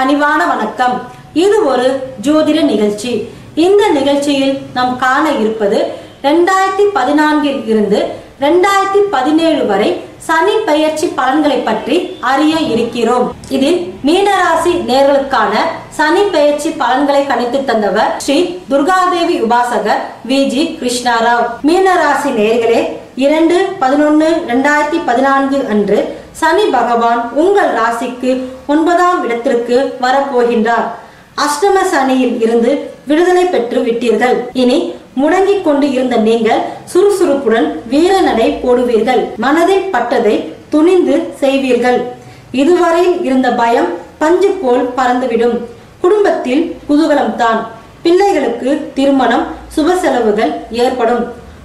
பணிவான வணக்கம். இது ஒரு ஜோதிட நிகழ்ச்சி. இந்த நிகழ்ச்சியில் நாம் காண இருப்பது ரெண்டாயிரத்தி பதினான்கில் இருந்து ரெண்டாயிரத்தி பதினேழு வரை சனி பெயர்ச்சி பலன்களை பற்றி அறிய இருக்கிறோம். இதில் மீனராசி நேர்களுக்கான சனி பெயர்ச்சி பலன்களை கணித்து தந்தவர் ஸ்ரீ துர்காதேவி உபாசகர் வி. ஜி. கிருஷ்ணாராவ். மீனராசி நேர்களே இரண்டு பதினொன்னு ரெண்டாயிரத்தி பதினான்கு அன்று சனி பகவான் உங்கள் ராசிக்கு ஒன்பதாம் இடத்திற்கு வரப்போகின்றார். அஷ்டம சனியில் இருந்து விடுதலை பெற்று விட்டீர்கள். இனி முடங்கிக் கொண்டு இருந்த நீங்கள் சுறுசுறுப்புடன் வீர நடை போடுவீர்கள். மனதில் பட்டதை துணிந்து செய்வீர்கள். இதுவரை இருந்த பயம் பஞ்சு போல் பறந்துவிடும். குடும்பத்தில் குதூகலம்தான் பிள்ளைகளுக்கு திருமணம் சுப செலவுகள் ஏற்படும்.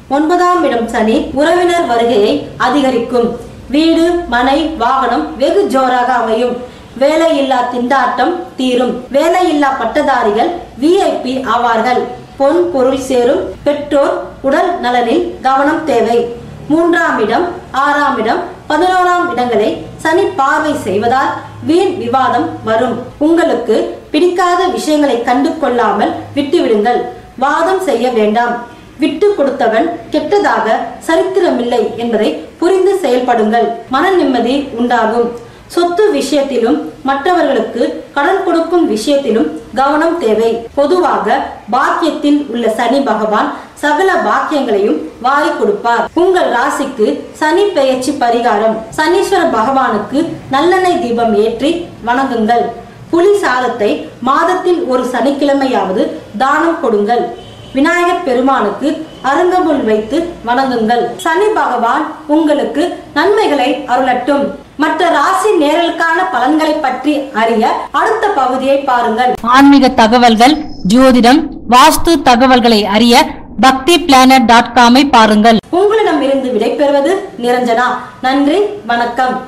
ஒன்பதாம் இடம் சனி உறவினர் வருகையை அதிகரிக்கும். வீடு மனை வாகனம் வெகு ஜோராக அமையும். வேலையில்லா திண்டாட்டம் தீரும். வேலையில்லா பட்டதாரிகள் விஐபி ஆவார்கள். பொன் பொருள் சேரும். பெற்றோர் உடல் நலனில் கவனம் தேவை. மூன்றாம் இடம் ஆறாம் இடம் பதினோராம் இடங்களை சனி பார்வை செய்வதால் வீண் விவாதம் வரும். உங்களுக்கு பிடிக்காத விஷயங்களை கண்டு கொள்ளாமல் விட்டுவிடுங்கள். வாதம் செய்ய வேண்டாம். விட்டு கொடுத்தவன் கெட்டதாக சரித்திரமில்லை என்பதை புரிந்து செயல்படுங்கள். மன நிம்மதி உண்டாகும். சொத்து விஷயத்திலும் மற்றவர்களுக்கு கடன் கொடுக்கும் விஷயத்திலும் கவனம் தேவை. பொதுவாக பாக்கியத்தில் உள்ள சனி பகவான் சகல பாக்கியங்களையும் வாரி கொடுப்பார். உங்கள் ராசிக்கு சனி பெயர்ச்சி பரிகாரம். சனீஸ்வர பகவானுக்கு நல்லெண்ணெய் தீபம் ஏற்றி வணங்குங்கள். புலி சாதத்தை மாதத்தில் ஒரு சனிக்கிழமையாவது தானம் கொடுங்கள். விநாயகர் பெருமானுக்கு அருங்கம்புல் வைத்து வணங்குங்கள். சனி பகவான் உங்களுக்கு நன்மைகளை அருளட்டும். மற்ற ராசி நேரலுக்கான பலன்களை பற்றி அறிய அடுத்த பகுதியை பாருங்கள். ஆன்மீக தகவல்கள் ஜோதிடம் வாஸ்து தகவல்களை அறிய பக்தி பிளானட் டாட் காமை பாருங்கள். உங்களிடமிருந்து விடைபெறுவது நிரஞ்சனா. நன்றி வணக்கம்.